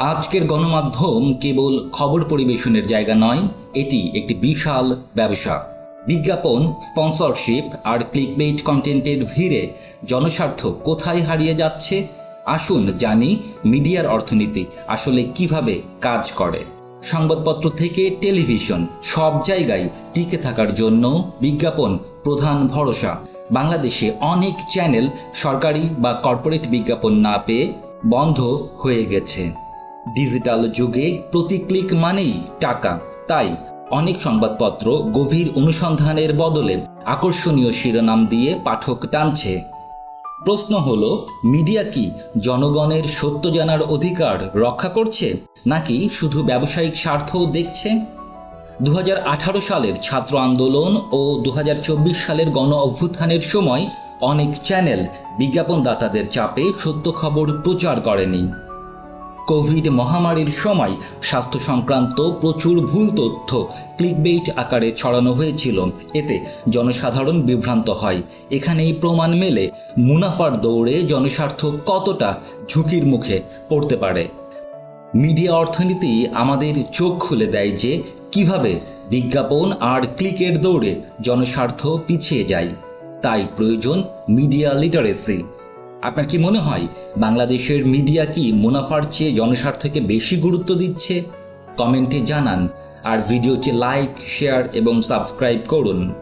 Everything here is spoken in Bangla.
আজকের গণমাধ্যম কেবল খবর পরিবেশনের জায়গা নয়, এটি একটি বিশাল ব্যবসা। বিজ্ঞাপন, স্পন্সরশিপ আর ক্লিকবেইট কন্টেন্টের ভিড়ে জনস্বার্থ কোথায় হারিয়ে যাচ্ছে? আসুন জানি মিডিয়ার অর্থনীতি আসলে কীভাবে কাজ করে। সংবাদপত্র থেকে টেলিভিশন, সব জায়গায় টিকে থাকার জন্য বিজ্ঞাপন প্রধান ভরসা। বাংলাদেশে অনেক চ্যানেল সরকারি বা কর্পোরেট বিজ্ঞাপন না পেয়ে বন্ধ হয়ে গেছে। ডিজিটাল যুগে প্রতি ক্লিক মানেই টাকা। তাই অনেক সংবাদপত্র গভীর অনুসন্ধানের বদলে আকর্ষণীয় শিরোনাম দিয়ে পাঠক টানছে। প্রশ্ন হল, মিডিয়া কি জনগণের সত্য জানার অধিকার রক্ষা করছে, নাকি শুধু ব্যবসায়িক স্বার্থ দেখছে? দু হাজার আঠারো সালের ছাত্র আন্দোলন ও দু হাজার চব্বিশ সালের গণ অভ্যুত্থানের সময় অনেক চ্যানেল বিজ্ঞাপনদাতাদের চাপে সত্য খবর প্রচার করেনি। কোভিড মহামারীর সময় স্বাস্থ্য সংক্রান্ত প্রচুর ভুল তথ্য, ক্লিকবেইট আকারে ছড়ানো হয়েছিল। এতে জনসাধারণ বিভ্রান্ত হয়। এখানেই প্রমাণ মেলে, মুনাফার দৌড়ে জনস্বার্থ কতটা ঝুঁকির মুখে পড়তে পারে। মিডিয়া অর্থনীতি আমাদের চোখ খুলে দেয় যে কীভাবে বিজ্ঞাপন আর ক্লিকের দৌড়ে জনস্বার্থ পিছিয়ে যায়। তাই প্রয়োজন মিডিয়া লিটারেসি। আপনার কি মনে হয় বাংলাদেশের মিডিয়া কি মুনাফার চেয়ে জনস্বার্থকে বেশি গুরুত্ব দিচ্ছে? কমেন্টে জানান আর ভিডিওটি লাইক, শেয়ার এবং সাবস্ক্রাইব করুন।